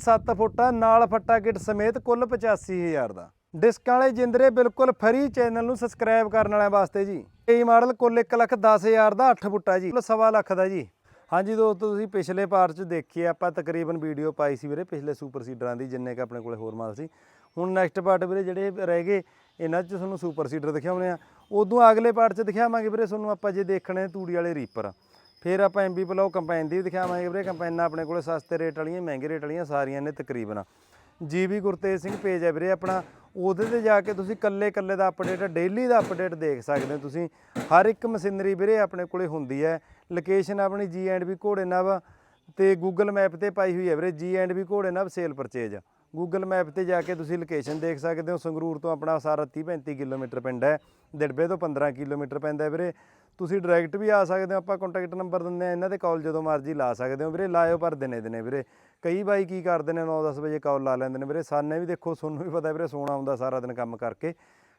7 ਫੁੱਟਾ ਨਾਲ ਫੱਟਾ ਕਿਟ ਸਮੇਤ ਕੁੱਲ 85000 ਦਾ। ਡਿਸਕਾਂ ਵਾਲੇ ਜਿੰਦਰੇ ਬਿਲਕੁਲ ਫਰੀ ਚੈਨਲ ਨੂੰ ਸਬਸਕ੍ਰਾਈਬ ਕਰਨ ਵਾਲਿਆਂ ਵਾਸਤੇ ਜੀ। ਇਹ ਮਾਡਲ ਕੁੱਲ 1 ਲੱਖ 10000 ਦਾ 8 ਫੁੱਟਾ ਜੀ, ਕੁੱਲ ਸਵਾ ਲੱਖ ਦਾ ਜੀ। ਹਾਂਜੀ ਦੋਸਤੋ, ਤੁਸੀਂ ਪਿਛਲੇ ਪਾਰਟ 'ਚ ਦੇਖੀ ਆਪਾਂ ਤਕਰੀਬਨ ਵੀਡੀਓ ਪਾਈ ਸੀ ਵੀਰੇ ਪਿਛਲੇ ਸੁਪਰ ਸੀਡਰਾਂ ਦੀ, ਜਿੰਨੇ ਕ ਆਪਣੇ ਕੋਲੇ ਹੋਰ ਮਾਲ ਸੀ। ਹੁਣ ਨੈਕਸਟ ਪਾਰਟ ਵੀਰੇ ਜਿਹੜੇ ਰਹਿ ਗਏ, ਇਹਨਾਂ 'ਚ ਤੁਹਾਨੂੰ ਸੁਪਰ ਸੀਡਰ ਦਿਖਾਉਣੇ ਆ। ਉਦੋਂ ਅਗਲੇ ਪਾਰਟ 'ਚ ਦਿਖਾਵਾਂਗੇ ਵੀਰੇ ਤੁਹਾਨੂੰ ਆਪਾਂ ਜੇ ਦੇਖਣੇ ਤੂੜੀ ਵਾਲੇ ਰੀਪਰ ਫਿਰ ਆਪਾਂ ਐਮਬੀ ਪਲਾਓ ਕੰਪੈਨ ਦੀ ਵੀ ਦਿਖਾਵਾਂਗੇ ਵੀਰੇ। ਕੰਪੈਨਾਂ ਆਪਣੇ ਕੋਲੇ ਸਸਤੇ ਰੇਟ ਵਾਲੀਆਂ, ਮਹਿੰਗੇ ਰੇਟ ਵਾਲੀਆਂ ਸਾਰੀਆਂ ਨੇ ਤਕਰੀਬਨ। ਜੀਵੀ ਗੁਰਤੇਜ ਸਿੰਘ ਪੇਜ ਹੈ ਵੀਰੇ ਆਪਣਾ। ਉਹਦੇ ਤੇ ਜਾ ਕੇ ਤੁਸੀਂ ਕੱਲੇ ਕੱਲੇ ਦਾ ਅਪਡੇਟ ਡੇਲੀ ਦਾ ਅਪਡੇਟ ਦੇਖ ਸਕਦੇ ਹੋ ਤੁਸੀਂ। ਹਰ ਇੱਕ ਮਸ਼ੀਨਰੀ ਵੀਰੇ ਆਪਣੇ ਕੋਲੇ ਹੁੰਦੀ ਹੈ। ਲੋਕੇਸ਼ਨ ਆਪਣੀ ਜੀ ਐਂਡ ਬੀ ਘੋੜੇ ਨਵ ਤੇ ਗੂਗਲ ਮੈਪ ਤੇ ਪਾਈ ਹੋਈ ਹੈ ਵੀਰੇ। ਜੀ ਐਂਡ ਬੀ ਘੋੜੇ ਨਵ ਸੇਲ ਪਰਚੇਜ ਗੂਗਲ ਮੈਪ ਤੇ ਜਾ ਕੇ ਤੁਸੀਂ ਲੋਕੇਸ਼ਨ ਦੇਖ ਸਕਦੇ ਹੋ। ਸੰਗਰੂਰ ਤੋਂ ਆਪਣਾ ਸਾਰਾ 30 35 ਕਿਲੋਮੀਟਰ ਪਿੰਡ ਹੈ। ਦਿੜਬੇ ਤੋਂ 15 ਕਿਲੋਮੀਟਰ ਪੈਂਦਾ ਵੀਰੇ। ਤੁਸੀਂ ਡਾਇਰੈਕਟ ਵੀ ਆ ਸਕਦੇ ਹੋ, ਆਪਾਂ ਕੰਟੈਕਟ ਨੰਬਰ ਦਿੰਦੇ ਆ ਇਹਨਾਂ ਤੇ ਕਾਲ ਜਦੋਂ ਮਰਜ਼ੀ ਲਾ ਸਕਦੇ ਹੋ ਵੀਰੇ, ਲਾਇਓ ਪਰ ਦਿਨੇ ਦਿਨੇ ਵੀਰੇ। ਕਈ ਬਾਈ ਕੀ ਕਰਦੇ ਨੇ 9-10 ਵਜੇ ਕਾਲ ਲਾ ਲੈਂਦੇ ਨੇ ਵੀਰੇ। ਸਾਨੇ ਵੀ ਦੇਖੋ, ਤੁਹਾਨੂੰ ਵੀ ਪਤਾ ਵੀਰੇ ਸੋਣਾ ਹੁੰਦਾ ਸਾਰਾ ਦਿਨ ਕੰਮ ਕਰਕੇ।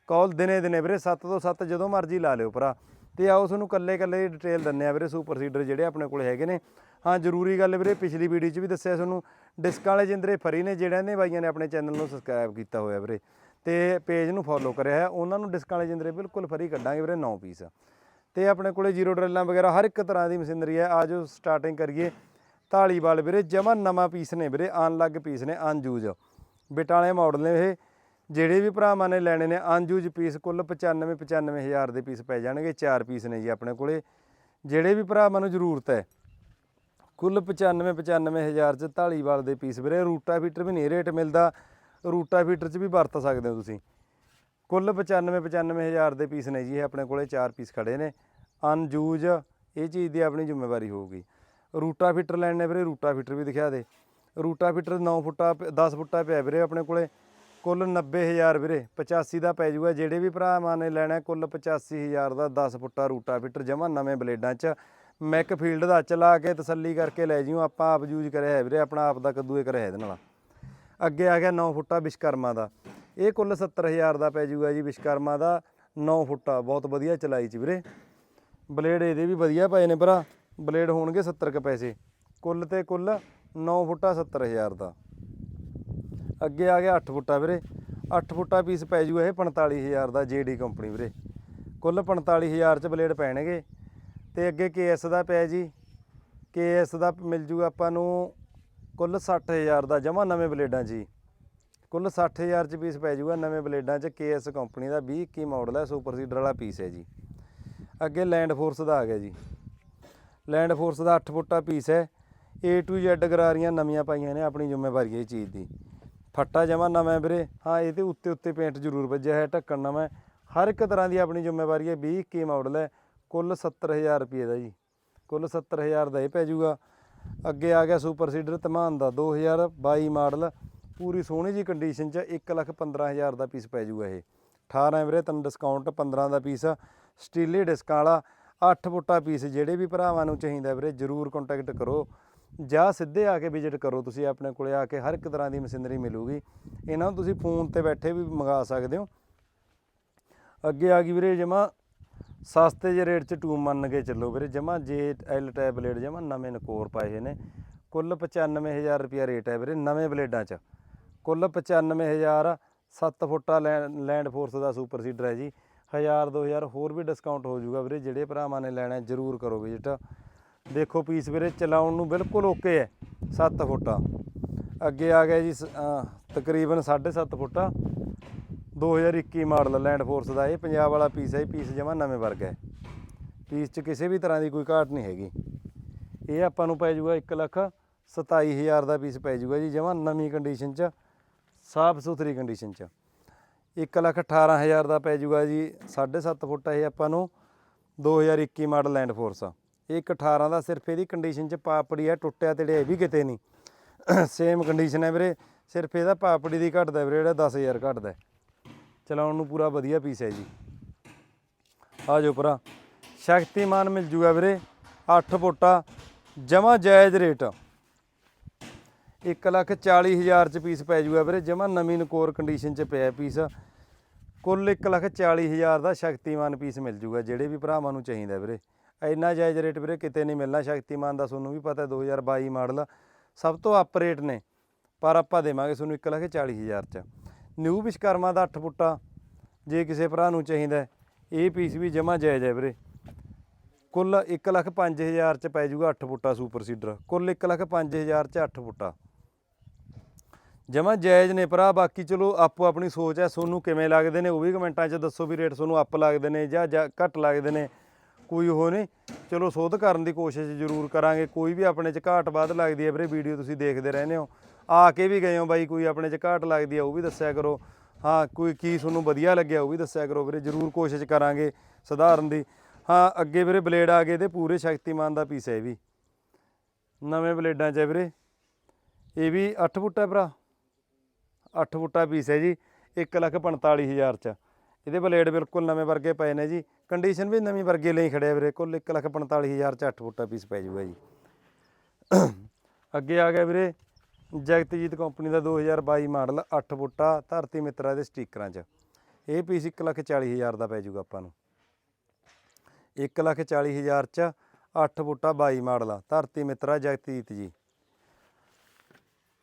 ਕਾਲ ਦਿਨੇ ਦਿਨੇ ਵੀਰੇ 7 ਤੋਂ 7 ਜਦੋਂ ਮਰਜ਼ੀ ਲਾ ਲਿਓ ਭਰਾ। ਤੇ ਆਓ ਤੁਹਾਨੂੰ ਕੱਲੇ ਕੱਲੇ ਡਿਟੇਲ ਦਿੰਨੇ ਆ ਵੀਰੇ ਸੁਪਰ ਸੀਡਰ ਜਿਹੜੇ ਆਪਣੇ ਕੋਲ ਹੈਗੇ ਨੇ। ਹਾਂ, ਜ਼ਰੂਰੀ ਗੱਲ ਵੀਰੇ, ਪਿਛਲੀ ਵੀਡੀਓ 'ਚ ਵੀ ਦੱਸਿਆ ਤੁਹਾਨੂੰ ਡਿਸਕਾਂ ਵਾਲੇ ਜਿੰਦਰੇ ਫਰੀ ਨੇ ਜਿਹੜਿਆਂ ਨੇ ਬਾਈਆਂ ਨੇ ਆਪਣੇ ਚੈਨਲ ਨੂੰ ਸਬਸਕ੍ਰਾਈਬ ਕੀਤਾ ਹੋਇਆ ਵੀਰੇ। ਤੇ ਪੇਜ ਨੂੰ ਫੋਲੋ ਕਰਿਆ ਹੈ ਉਹਨਾਂ ਨੂੰ ਡਿਸਕਾਂ ਵਾਲੇ ਜਿੰਦਰੇ ਬਿਲਕੁਲ ਫਰੀ ਕੱਢਾਂਗੇ ਵੀਰੇ 9 ਪੀਸ ਤੇ ਆਪਣੇ ਕੋਲੇ ਜ਼ੀਰੋ ਡਰਿੱਲਾਂ ਵਗੈਰਾ ਹਰ ਇੱਕ ਤਰ੍ਹਾਂ ਦੀ ਮਸ਼ੀਨਰੀ ਹੈ। ਆਜੋ ਸਟਾਰਟਿੰਗ ਕਰੀਏ। ਢਾਲੀਵਾਲ ਵੀਰੇ, ਜਮਾ ਨਵਾਂ ਪੀਸ ਨੇ ਵੀਰੇ ਅਨਲੱਗ ਪੀਸ ਨੇ ਅਨਯੂਜ ਬਿਟਾਲੇ ਮਾਡਲ ਨੇ ਇਹ। ਜਿਹੜੇ ਵੀ ਭਰਾਵਾਂ ਨੇ ਲੈਣੇ ਨੇ ਅਨਯੂਜ ਪੀਸ ਕੁੱਲ 95 95000 ਦੇ ਪੀਸ ਪੈ ਜਾਣਗੇ, ਚਾਰ ਪੀਸ ਨੇ ਜੀ ਆਪਣੇ ਕੋਲੇ। ਜਿਹੜੇ ਵੀ ਭਰਾਵਾਂ ਨੂੰ ਜ਼ਰੂਰਤ ਹੈ, ਕੁੱਲ 95 95000 ਚ ਢਾਲੀਵਾਲ ਦੇ ਪੀਸ ਵੀਰੇ ਰੂਟਾ ਫੀਟਰ ਵੀ ਨਹੀਂ ਰੇਟ ਮਿਲਦਾ। ਰੂਟਾ ਫੀਟਰ ਚ ਵੀ ਵਰਤ ਸਕਦੇ ਹੋ ਤੁਸੀਂ। ਕੁੱਲ 95 95000 ਦੇ ਪੀਸ ਨੇ ਜੀ, ਇਹ ਆਪਣੇ ਕੋਲੇ ਚਾਰ ਪੀਸ ਖੜੇ ਨੇ। ਅਨਯੂਜ ਇਹ ਚੀਜ਼ ਦੀ ਆਪਣੀ ਜ਼ਿੰਮੇਵਾਰੀ ਹੋਊਗੀ। ਰੂਟਾ ਫੀਟਰ ਲੈਣੇ ਵੀਰੇ, ਰੂਟਾ ਫੀਟਰ ਵੀ ਦਿਖਾ ਦੇ। ਰੂਟਾ ਫੀਟਰ 9 ਫੁੱਟਾ ਪ- 10 ਫੁੱਟਾ ਪਿਆ ਵੀਰੇ ਆਪਣੇ ਕੋਲੇ। ਕੁੱਲ 90000 ਵੀਰੇ 85 ਦਾ ਪੈ ਜਾਊਗਾ ਜਿਹੜੇ ਵੀ ਭਰਾਵਾਂ ਨੇ ਲੈਣਾ, ਕੁੱਲ 85000 ਦਾ 10 ਫੁੱਟਾ ਰੂਟਾ ਫੀਟਰ ਜਮਾ ਨਵੇਂ ਬਲੇਡਾਂ 'ਚ। ਮੈਕ ਫੀਲਡ ਦਾ ਚਲਾ ਕੇ ਤਸੱਲੀ ਕਰਕੇ ਲੈ ਜਿਓ ਆਪਾਂ ਆਪ ਯੂਜ਼ ਕਰਿਆ ਹੈ ਵੀਰੇ, ਆਪਣਾ ਆਪ ਦਾ ਕੱਦੂਏ ਕਰਿਆ ਇਹਦੇ ਨਾਲ। ਅੱਗੇ ਆ ਗਿਆ 9 ਫੁੱਟਾ ਵਿਸ਼ਕਰਮਾ ਦਾ। ਇਹ ਕੁੱਲ 70000 ਦਾ ਪੈ ਜੂਗਾ ਜੀ ਵਿਸ਼ਕਰਮਾ ਦਾ 9 ਫੁੱਟਾ, ਬਹੁਤ ਵਧੀਆ ਚਲਾਈ ਚ ਵੀਰੇ। ਬਲੇਡ ਇਹਦੇ ਵੀ ਵਧੀਆ ਪਏ ਨੇ ਭਰਾ, ਬਲੇਡ ਹੋਣਗੇ 70 ਕ ਪੈਸੇ। ਕੁੱਲ ਤੇ ਕੁੱਲ 9 ਫੁੱਟਾ 70000 ਦਾ। ਅੱਗੇ ਆ ਗਿਆ 8 ਫੁੱਟਾ ਵੀਰੇ। 8 ਫੁੱਟਾ ਪੀਸ ਪੈ ਜੂਗਾ ਇਹ 45000 ਦਾ ਜੀਡੀ ਕੰਪਨੀ ਵੀਰੇ। ਕੁੱਲ 45000 ਚ ਬਲੇਡ ਪੈਣਗੇ। ਤੇ ਅੱਗੇ ਕੇਐਸ ਦਾ ਪਿਆ ਜੀ। ਕੇਐਸ ਦਾ ਮਿਲ ਜੂਗਾ ਆਪਾਂ ਨੂੰ ਕੁੱਲ 60000 ਦਾ ਜਮਾ ਨਵੇਂ ਬਲੇਡਾਂ 'ਚ ਜੀ। ਕੁੱਲ 60000 ਚ ਪੀਸ ਪੈ ਜੂਗਾ ਨਵੇਂ ਬਲੇਡਾਂ 'ਚ ਕੇਐਸ ਕੰਪਨੀ ਦਾ 20 21 ਮਾਡਲ ਹੈ ਸੁਪਰ ਸੀਡਰ ਵਾਲਾ ਪੀਸ ਹੈ ਜੀ। ਅੱਗੇ ਲੈਂਡ ਫੋਰਸ ਦਾ ਆ ਗਿਆ ਜੀ। ਲੈਂਡ ਫੋਰਸ ਦਾ 8 ਫੁੱਟਾ ਪੀਸ ਹੈ। A to Z ਗਰਾਰੀਆਂ ਨਵੀਆਂ ਪਾਈਆਂ ਨੇ ਆਪਣੀ ਜ਼ਿੰਮੇਵਾਰੀ ਇਹ ਚੀਜ਼ ਦੀ। ਫੱਟਾ ਜਮਾ ਨਵਾਂ ਵੀਰੇ। ਹਾਂ ਇਹਦੇ ਉੱਤੇ ਉੱਤੇ ਪੇਂਟ ਜ਼ਰੂਰ ਵੱਜਿਆ ਹੈ, ਢੱਕਣ ਨਵਾਂ ਹਰ ਇੱਕ ਤਰ੍ਹਾਂ ਦੀ ਆਪਣੀ ਜ਼ਿੰਮੇਵਾਰੀ ਹੈ 20 21 ਮਾਡਲ ਹੈ। ਕੁੱਲ 70000 ਰੁਪਏ ਦਾ ਜੀ। ਕੁੱਲ 70000 ਦਾ ਇਹ ਪੈ ਜਾਊਗਾ। ਅੱਗੇ ਆ ਗਿਆ ਸੁਪਰ ਸੀਡਰ ਧਮਾਨ ਦਾ 2022 ਮਾਡਲ ਪੂਰੀ ਸੋਹਣੀ ਜੀ ਕੰਡੀਸ਼ਨ 'ਚ 115000 ਦਾ ਪੀਸ ਪੈ ਜੂਗਾ ਇਹ। 18 ਵੀਰੇ, ਤੈਨੂੰ ਡਿਸਕਾਊਂਟ 15 ਦਾ ਪੀਸ ਸਟੀਲੀ ਡਿਸਕਾਂ ਵਾਲਾ 8 ਫੁੱਟਾ ਪੀਸ ਜਿਹੜੇ ਵੀ ਭਰਾਵਾਂ ਨੂੰ ਚਾਹੀਦਾ ਵੀਰੇ, ਜਰੂਰ ਕੰਟੈਕਟ ਕਰੋ। ਜਾਂ ਸਿੱਧੇ ਆ ਕੇ ਵਿਜ਼ਿਟ ਕਰੋ, ਤੁਸੀਂ ਆਪਣੇ ਕੋਲੇ ਆ ਕੇ ਹਰ ਇੱਕ ਤਰ੍ਹਾਂ ਦੀ ਮਸ਼ੀਨਰੀ ਮਿਲੂਗੀ। ਇਹਨਾਂ ਨੂੰ ਤੁਸੀਂ ਫੋਨ ਤੇ ਬੈਠੇ ਵੀ ਮੰਗਾ ਸਕਦੇ ਹੋ। ਅੱਗੇ ਆ ਗਈ ਵੀਰੇ ਜਮਾ, ਸਸਤੇ ਜਿਹੇ ਰੇਟ 'ਚ ਟੂ ਮੰਨ ਕੇ ਚੱਲੋ ਵੀਰੇ, ਜਮਾ ਜੇ ਐਲ ਟੈਬਲੇਟ ਜਮਾ ਨਵੇਂ ਨਕੋਰ ਪਾਏ ਨੇ। ਕੁੱਲ 95000 ਰੁਪਿਆ ਰੇਟ ਹੈ ਵੀਰੇ ਨਵੇਂ ਬਲੇਡਾਂ 'ਚ। ਕੁੱਲ 95000 7 ਫੁੱਟਾ ਲੈਂ- ਲੈਂਡ ਫੋਰਸ ਦਾ ਸੁਪਰ ਸੀਡਰ ਹੈ ਜੀ। 1000 2000 ਹੋਰ ਵੀ ਡਿਸਕਾਊਂਟ ਹੋ ਜਾਊਗਾ ਵੀਰੇ, ਜਿਹੜੇ ਭਰਾਵਾਂ ਨੇ ਲੈਣਾ ਜ਼ਰੂਰ ਕਰੋ ਵਿਜ਼ਿਟ ਦੇਖੋ ਪੀਸ ਵੀਰੇ, ਚਲਾਉਣ ਨੂੰ ਬਿਲਕੁਲ ਓਕੇ ਹੈ 7 ਫੁੱਟਾ। ਅੱਗੇ ਆ ਗਿਆ ਜੀ ਸ- ਅਹ, ਤਕਰੀਬਨ 7.5 ਫੁੱਟਾ। 2021 ਮਾਡਲ ਲੈਂਡ ਫੋਰਸ ਦਾ ਇਹ, ਪੰਜਾਬ ਵਾਲਾ ਪੀਸ ਹੈ, ਇਹ ਪੀਸ ਜਮਾ ਨਵੇਂ ਵਰਗਾ ਹੈ। ਪੀਸ 'ਚ ਕਿਸੇ ਵੀ ਤਰ੍ਹਾਂ ਦੀ ਕੋਈ ਘਾਟ ਨਹੀਂ ਹੈਗੀ। ਇਹ ਆਪਾਂ ਨੂੰ ਪੈ ਜਾਊਗਾ 1 ਲੱਖ 27000 ਦਾ ਪੀਸ ਪੈ ਜਾਊਗਾ ਜੀ, ਜਮਾ ਨਵੀਂ ਕੰਡੀਸ਼ਨ 'ਚ। ਸਾਫ਼ ਸੁਥਰੀ ਕੰਡੀਸ਼ਨ 'ਚ। 1 ਲੱਖ 18000 ਦਾ ਪੈ ਜੂਗਾ ਜੀ 7.5 ਫੁੱਟ ਇਹ ਆਪਾਂ ਨੂੰ 2021 ਮਾਡਲ ਲੈਂਡ ਫੋਰਸ ਇਹ ਇੱਕ 18 ਦਾ ਸਿਰਫ ਇਹਦੀ ਕੰਡੀਸ਼ਨ 'ਚ ਪਾਪੜੀ ਹੈ ਟੁੱਟਿਆ ਤੇੜਿਆ ਇਹ ਵੀ ਕਿਤੇ ਨਹੀਂ। ਸੇਮ ਕੰਡੀਸ਼ਨ ਹੈ ਵੀਰੇ, ਸਿਰਫ ਇਹਦਾ ਪਾਪੜੀ ਦੀ ਘਟਦਾ ਵੀਰੇ, ਜਿਹੜਾ 10000 ਘਟਦਾ। ਹੈ। ਚਲਾਉਣ ਨੂੰ ਪੂਰਾ ਵਧੀਆ ਪੀਸ ਹੈ ਜੀ। ਆ ਜਾਓ ਭਰਾ, ਸ਼ਕਤੀਮਾਨ ਮਿਲ ਜੂਗਾ ਵੀਰੇ 8 ਫੁੱਟਾ ਜਮਾ ਜਾਇਜ਼ ਰੇਟ 1 ਲੱਖ 40 ਹਜ਼ਾਰ ਚ ਪੀਸ ਪੈ ਜੂਗਾ ਵੀਰੇ, ਜਮਾ ਨਵੀਂ ਨਕੋਰ ਕੰਡੀਸ਼ਨ ਚ ਪਿਆ ਪੀਸ ਕੁੱਲ 1 ਲੱਖ 40 ਹਜ਼ਾਰ ਦਾ ਸ਼ਕਤੀਮਾਨ ਪੀਸ ਮਿਲ ਜੂਗਾ, ਜਿਹੜੇ ਵੀ ਭਰਾਵਾਂ ਨੂੰ ਚਾਹੀਦਾ ਵੀਰੇ। ਇੰਨਾ ਜਾਇਜ਼ ਰੇਟ ਵੀਰੇ ਕਿਤੇ ਨਹੀਂ ਮਿਲਣਾ, ਸ਼ਕਤੀਮਾਨ ਦਾ ਤੁਹਾਨੂੰ ਵੀ ਪਤਾ 2022 ਮਾਡਲ ਸਭ ਤੋਂ ਅਪ ਰੇਟ ਨੇ। ਪਰ ਆਪਾਂ ਦੇਵਾਂਗੇ ਤੁਹਾਨੂੰ 1 ਲੱਖ 40 ਹਜ਼ਾਰ ਚ। ਨਿਊ ਵਿਸ਼ਕਰਮਾ ਦਾ 8 ਫੁੱਟਾ ਜੇ ਕਿਸੇ ਭਰਾ ਨੂੰ ਚਾਹੀਦਾ ਇਹ ਪੀਸ ਵੀ ਜਮਾ ਜਾਇਜ਼ ਹੈ ਵੀਰੇ। ਕੁੱਲ 1 ਲੱਖ 5000 ਚ ਪੈ ਜਾਊਗਾ 8 ਫੁੱਟਾ ਸੁਪਰ ਸੀਡਰ ਕੁੱਲ 1 ਲੱਖ 5000 ਚ 8 ਫੁੱਟਾ ਜਮਾ ਜਾਇਜ਼ ਨੇ ਭਰਾ, ਬਾਕੀ ਚਲੋ ਆਪੋ ਆਪਣੀ ਸੋਚ ਹੈ ਤੁਹਾਨੂੰ ਕਿਵੇਂ ਲੱਗਦੇ ਨੇ, ਉਹ ਵੀ ਕਮੈਂਟਾਂ 'ਚ ਦੱਸੋ ਵੀ ਰੇਟ ਤੁਹਾਨੂੰ ਅੱਪ ਲੱਗਦੇ ਨੇ ਜਾਂ ਘੱਟ ਲੱਗਦੇ ਨੇ, ਕੋਈ ਉਹ ਨਹੀਂ। ਚਲੋ ਸੋਧ ਕਰਨ ਦੀ ਕੋਸ਼ਿਸ਼ ਜ਼ਰੂਰ ਕਰਾਂਗੇ, ਕੋਈ ਵੀ ਆਪਣੇ 'ਚ ਘਾਟ ਵੱਧ ਲੱਗਦੀ ਹੈ ਵੀਰੇ, ਵੀਡੀਓ ਤੁਸੀਂ ਦੇਖਦੇ ਰਹਿੰਦੇ ਹੋ। ਆ ਕੇ ਵੀ ਗਏ ਹੋ ਬਾਈ, ਕੋਈ ਆਪਣੇ 'ਚ ਘਾਟ ਲੱਗਦੀ ਹੈ ਉਹ ਵੀ ਦੱਸਿਆ ਕਰੋ। ਹਾਂ, ਕੋਈ ਕੀ ਤੁਹਾਨੂੰ ਵਧੀਆ ਲੱਗਿਆ, ਉਹ ਵੀ ਦੱਸਿਆ ਕਰੋ ਵੀਰੇ, ਜ਼ਰੂਰ ਕੋਸ਼ਿਸ਼ ਕਰਾਂਗੇ ਸੁਧਾਰਨ ਦੀ। ਹਾਂ, ਅੱਗੇ ਵੀਰੇ ਬਲੇਡ ਆ ਗਏ ਤੇ ਪੂਰੇ ਸ਼ਕਤੀਮਾਨ ਦਾ ਪੀਸ ਹੈ ਇਹ ਵੀ। ਨਵੇਂ ਬਲੇਡਾਂ 'ਚ ਹੈ ਵੀਰੇ। ਇਹ ਵੀ 8 ਫੁੱਟ ਹੈ ਭਰਾ। 8 ਬੂਟਾ ਪੀਸ ਹੈ ਜੀ 145000 ਚ। ਇਹਦੇ ਬਲੇਡ ਬਿਲਕੁਲ ਨਵੇਂ ਵਰਗੇ ਪਏ ਨੇ ਜੀ। ਕੰਡੀਸ਼ਨ ਵੀ ਨਵੀਂ ਵਰਗੇ ਲਈ ਖੜਿਆ ਵੀਰੇ, ਕੁੱਲ 145000 ਚ 8 ਬੂਟਾ ਪੀਸ ਪੈ ਜੂਗਾ ਜੀ। ਅੱਗੇ ਆ ਗਿਆ ਵੀਰੇ, ਜਗਤਜੀਤ ਕੰਪਨੀ ਦਾ 2022 ਮਾਡਲ 8 ਬੂਟਾ ਧਰਤੀ ਮਿੱਤਰਾ ਦੇ ਸਟickਰਾਂ 'ਚ। ਇਹ ਪੀਸ 140000 ਦਾ ਪੈ ਜੂਗਾ ਆਪਾਂ ਨੂੰ। 140000 ਚ 8 ਬੂਟਾ 22 ਮਾਡਲ ਆ ਧਰਤੀ ਮਿੱਤਰਾ, ਜਗਤਜੀਤ ਜੀ।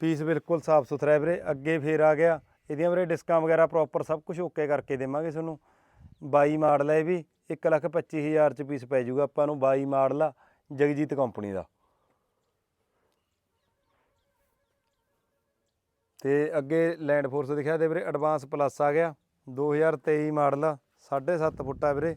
ਪੀਸ ਬਿਲਕੁਲ ਸਾਫ਼ ਸੁਥਰਾ ਹੈ ਵੀਰੇ, ਅੱਗੇ ਫੇਰ ਆ ਗਿਆ। ਇਹਦੀਆਂ ਵੀਰੇ ਡਿਸਕਾਂ ਵਗੈਰਾ ਪ੍ਰੋਪਰ ਸਭ ਕੁਝ ਓਕੇ ਕਰਕੇ ਦੇਵਾਂਗੇ ਤੁਹਾਨੂੰ। 22 ਮਾਡਲ ਹੈ ਇਹ ਵੀ 125000 ਚ ਪੀਸ ਪੈ ਜਾਊਗਾ ਆਪਾਂ ਨੂੰ 22 ਮਾਡਲ ਆ, ਜਗਜੀਤ ਕੰਪਨੀ ਦਾ। ਤੇ ਅੱਗੇ ਲੈਂਡ ਫੋਰਸ ਦਿਖਿਆ ਦੇ ਵੀਰੇ ਐਡਵਾਂਸ ਪਲੱਸ ਆ ਗਿਆ 2023 ਮਾਡਲ ਆ 7.5 ਫੁੱਟਾ ਵੀਰੇ।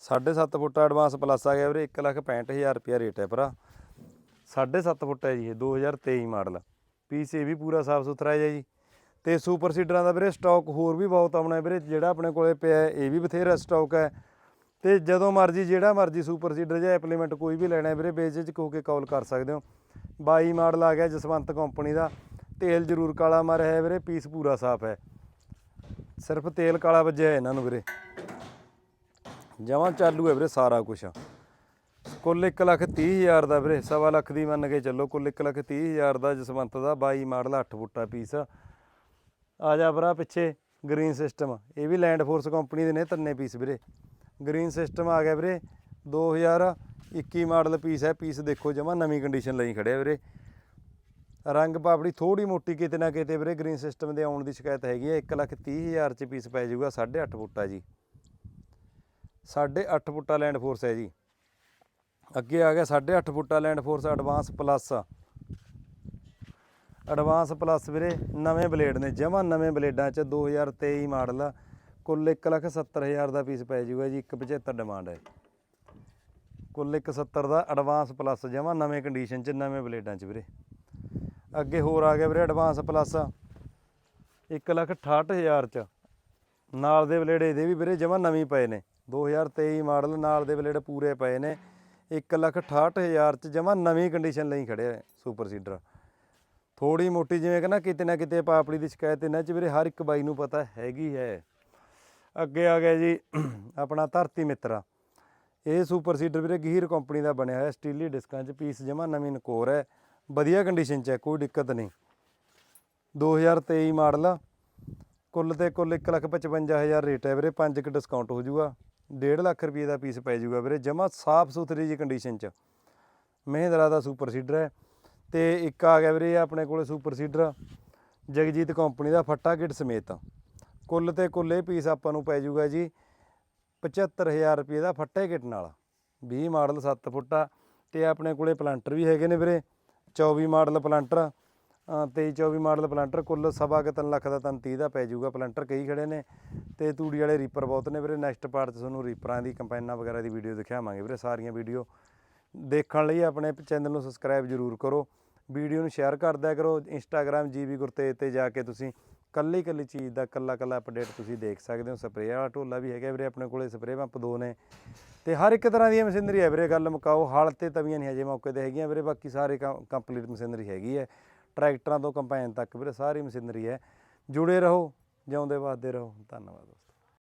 ਸਾਢੇ ਸੱਤ ਫੁੱਟ ਐਡਵਾਂਸ ਪਲੱਸ ਆ ਗਿਆ ਵੀਰੇ 165000 ਰੁਪਿਆ ਰੇਟ ਹੈ ਭਰਾ। ਸਾਢੇ ਸੱਤ ਫੁੱਟ ਹੈ ਜੀ ਇਹ 2023 ਮਾਡਲ। ਪੀਸ ਇਹ ਵੀ ਪੂਰਾ ਸਾਫ਼ ਸੁਥਰਾ ਹੈ ਜੀ। ਤੇ ਸੁਪਰ ਸੀਡਰਾਂ ਦਾ ਵੀਰੇ ਸਟਾਕ ਹੋਰ ਵੀ ਬਹੁਤ ਆਉਣਾ ਵੀਰੇ, ਜਿਹੜਾ ਆਪਣੇ ਕੋਲੇ ਪਿਆ ਇਹ ਵੀ ਬਥੇਰਾ ਸਟਾਕ ਹੈ। ਤੇ ਜਦੋਂ ਮਰਜ਼ੀ, ਜਿਹੜਾ ਮਰਜ਼ੀ ਸੁਪਰ ਸੀਡਰ ਜਾਂ ਐਪਲੀਮੈਂਟ ਕੋਈ ਵੀ ਲੈਣਾ ਵੀਰੇ, ਬੇਝਿਜਕ ਹੋ ਕੇ ਕਾਲ ਕਰ ਸਕਦੇ ਹੋ। 22 ਮਾਡਲ ਆ ਗਿਆ ਜਸਵੰਤ ਕੰਪਨੀ ਦਾ। ਤੇਲ ਜ਼ਰੂਰ ਕਾਲਾ ਮਾਰਿਆ ਹੈ ਵੀਰੇ, ਪੀਸ ਪੂਰਾ ਸਾਫ਼ ਹੈ। ਸਿਰਫ ਤੇਲ ਕਾਲਾ ਵੱਜਿਆ ਇਹਨਾਂ ਨੂੰ ਵੀਰੇ। ਜਮਾਂ ਚਾਲੂ ਹੈ ਵੀਰੇ ਸਾਰਾ ਕੁਝ ਕੁੱਲ 1 ਲੱਖ 30 ਹਜ਼ਾਰ ਦਾ ਵੀਰੇ, ਸਵਾ ਲੱਖ ਦੀ ਮੰਨ ਕੇ ਚੱਲੋ, ਕੁੱਲ 1 ਲੱਖ 30 ਹਜ਼ਾਰ ਦਾ ਜਸਵੰਤ ਦਾ 22 ਮਾਡਲ 8 ਬੁੱਟਾ ਪੀਸ ਆ ਜਾ ਭਰਾ ਪਿੱਛੇ ਗ੍ਰੀਨ ਸਿਸਟਮ ਇਹ ਵੀ ਲੈਂਡ ਫੋਰਸ ਕੰਪਨੀ ਦੇ ਨੇ ਤੰਨੇ ਪੀਸ ਵੀਰੇ। ਗ੍ਰੀਨ ਸਿਸਟਮ ਆ ਗਿਆ ਵੀਰੇ 2021 ਮਾਡਲ ਪੀਸ ਹੈ। ਪੀਸ ਦੇਖੋ ਜਮਾ ਨਵੀਂ ਕੰਡੀਸ਼ਨ ਲਈ ਖੜਿਆ ਵੀਰੇ। ਰੰਗ ਪਾਪੜੀ ਥੋੜੀ ਮੋਟੀ ਕਿਤੇ ਨਾ ਕਿਤੇ ਵੀਰੇ ਗ੍ਰੀਨ ਸਿਸਟਮ ਦੇ ਆਉਣ ਦੀ ਸ਼ਿਕਾਇਤ ਹੈਗੀ ਹੈ। 1 ਲੱਖ 30 ਹਜ਼ਾਰ ਚ ਪੀਸ ਪੈ ਜਾਊਗਾ 8.5 ਫੁੱਟਾ ਜੀ। 8.5 ਫੁੱਟਾ ਲੈਂਡ ਫੋਰਸ ਹੈ ਜੀ। ਅੱਗੇ ਆ ਗਿਆ 8.5 ਫੁੱਟਾ land force advance plus advance plus ਵੀਰੇ, ਨਵੇਂ ਬਲੇਡ ਨੇ, ਜਮਾ ਨਵੇਂ ਬਲੇਡਾਂ ਚ 2023 ਮਾਡਲ। ਆ ਕੁੱਲ 170000 ਦਾ ਪੀਸ ਪੈ ਜੂਗਾ ਜੀ 175 ਡਿਮਾਂਡ ਹੈ। ਕੁੱਲ 170 ਦਾ ਐਡਵਾਂਸ ਪਲੱਸ ਜਮਾ ਨਵੇਂ ਕੰਡੀਸ਼ਨ ਚ, ਨਵੇਂ ਬਲੇਡਾਂ ਚ ਵੀਰੇ। ਅੱਗੇ ਹੋਰ ਆ ਗਿਆ ਵੀਰੇ ਐਡਵਾਂਸ ਪਲੱਸ 168000 ਚ। ਨਾਲ ਦੇ ਬਲੇਡ ਇਹਦੇ ਵੀ ਵੀਰੇ ਜਮਾ ਨਵੀਂ ਪਏ ਨੇ। 2023 ਮਾਡਲ ਨਾਲ ਦੇ ਬਲੇਡ ਪੂਰੇ ਪਏ ਨੇ। 168000 ਚ ਜਮਾ ਨਵੀਂ ਕੰਡੀਸ਼ਨ ਲਈ ਖੜਿਆ ਹੈ ਸੁਪਰ ਸੀਡਰ ਥੋੜੀ ਮੋਟੀ ਜਿਵੇਂ ਕਿ ਨਾ ਕਿਤੇ ਨਾ ਕਿਤੇ ਪਾਪੜੀ ਦੀ ਸ਼ਿਕਾਇਤ ਇਹਨਾਂ ਚ ਵੀਰੇ ਹਰ ਇੱਕ ਬਾਈ ਨੂੰ ਪਤਾ ਹੈਗੀ ਹੈ। ਅੱਗੇ ਆ ਗਿਆ ਜੀ, ਆਪਣਾ ਧਰਤੀ ਮਿੱਤਰਾ। ਇਹ ਸੁਪਰ ਸੀਡਰ ਵੀਰੇ ਗਹੀਰ ਕੰਪਨੀ ਦਾ ਬਣਿਆ ਹੋਇਆ, ਸਟੀਲੀ ਡਿਸਕਾਂ ਚ ਪੀਸ ਜਮਾ ਨਵੀਂ ਨਕੋਰ ਹੈ। ਵਧੀਆ ਕੰਡੀਸ਼ਨ ਚ ਹੈ, ਕੋਈ ਦਿੱਕਤ ਨਹੀਂ। 2023 ਮਾਡਲ ਆ। ਕੁੱਲ ਤੇ ਕੁੱਲ 155000 ਰੇਟ ਹੈ ਵੀਰੇ 5 ਕ ਡਿਸਕਾਊਂਟ ਹੋ ਜਾਊਗਾ। 1.5 ਲੱਖ ਰੁਪਏ ਦਾ ਪੀਸ ਪੈ ਜਾਊਗਾ ਵੀਰੇ, ਜਮਾ ਸਾਫ਼ ਸੁਥਰੀ ਜੀ ਕੰਡੀਸ਼ਨ ਚ। ਮਹਿੰਦਰਾ ਦਾ ਸੁਪਰ ਸੀਡਰ ਹੈ ਤੇ ਇੱਕ ਆ ਗਿਆ ਵੀਰੇ ਇਹ ਆਪਣੇ ਕੋਲੇ ਸੁਪਰ ਸੀਡਰ ਜਗਜੀਤ ਕੰਪਨੀ ਦਾ ਫੱਟਾ ਕਿਟ ਸਮੇਤ। ਕੁੱਲ ਤੇ ਕੁੱਲ ਇਹ ਪੀਸ ਆਪਾਂ ਨੂੰ ਪੈ ਜਾਊਗਾ ਜੀ 75000 ਰੁਪਏ ਦਾ ਫੱਟੇ ਕਿਟ ਨਾਲ। 20 ਮਾਡਲ 7 ਫੁੱਟਾ ਤੇ ਆਪਣੇ ਕੋਲੇ ਪਲਾਂਟਰ ਵੀ ਹੈਗੇ ਨੇ ਵੀਰੇ 24 ਮਾਡਲ ਪਲਾਂਟਰ 23 24 ਮਾਡਲ ਪਲੰਟਰ ਕੁੱਲ ਸਵਾ ਕੁ ਤਿੰਨ ਲੱਖ ਦਾ ਤਨ 30 ਦਾ ਪੈ ਜਾਊਗਾ। ਪਲੰਟਰ ਕਈ ਖੜੇ ਨੇ ਤੇ ਤੂੜੀ ਵਾਲੇ ਰੀਪਰ ਬਹੁਤ ਨੇ ਵੀਰੇ। ਨੈਕਸਟ ਪਾਰਟ 'ਚ ਤੁਹਾਨੂੰ ਰੀਪਰਾਂ ਦੀ ਕੰਪਾਈਨਾਂ ਵਗੈਰਾ ਦੀ ਵੀਡੀਓ ਦਿਖਾਵਾਂਗੇ ਵੀਰੇ ਸਾਰੀਆਂ ਵੀਡੀਓ ਦੇਖਣ ਲਈ ਆਪਣੇ ਚੈਨਲ ਨੂੰ ਸਬਸਕ੍ਰਾਈਬ ਜ਼ਰੂਰ ਕਰੋ। ਵੀਡੀਓ ਨੂੰ ਸ਼ੇਅਰ ਕਰ ਦਿਆ ਕਰੋ। ਇੰਸਟਾਗ੍ਰam ਜੀਵੀ ਗੁਰਤੇਜ ਤੇ ਜਾ ਕੇ ਤੁਸੀਂ ਕੱਲੀ ਕੱਲੀ ਚੀਜ਼ ਦਾ ਕੱਲਾ ਕੱਲਾ ਅਪਡੇਟ ਤੁਸੀਂ ਦੇਖ ਸਕਦੇ ਹੋ। ਸਪਰੇਅ ਵਾਲਾ ਢੋਲਾ ਵੀ ਹੈਗਾ ਵੀਰੇ ਆਪਣੇ ਕੋਲੇ ਸਪਰੇਅ ਪੰਪ ਦੋ ਨੇ। ਤੇ ਹਰ ਇੱਕ ਤਰ੍ਹਾਂ ਦੀ ਮਸ਼ੀਨਰੀ ਹੈ ਵੀਰੇ। ਗੱਲ ਮੁਕਾਓ, ਹਲ ਤੇ ਤਵੀਆਂ ਨਹੀਂ ਹਜੇ ਮੌਕੇ ਤੇ ਹੈਗੀਆਂ ਵੀਰੇ। ਬਾਕੀ ਸਾਰੇ ਕੰਪਲੀਟ ਮਸ਼ੀਨਰੀ ਹੈਗੀ ਹੈ। ਟਰੈਕਟਰਾਂ ਤੋਂ ਕੰਪੈਨ ਤੱਕ ਵੀਰੇ, ਸਾਰੀ ਮਸ਼ੀਨਰੀ ਹੈ। ਜੁੜੇ ਰਹੋ, ਜਿਉਂਦੇ ਵੱਸਦੇ ਰਹੋ। ਧੰਨਵਾਦ ਦੋਸਤੋ।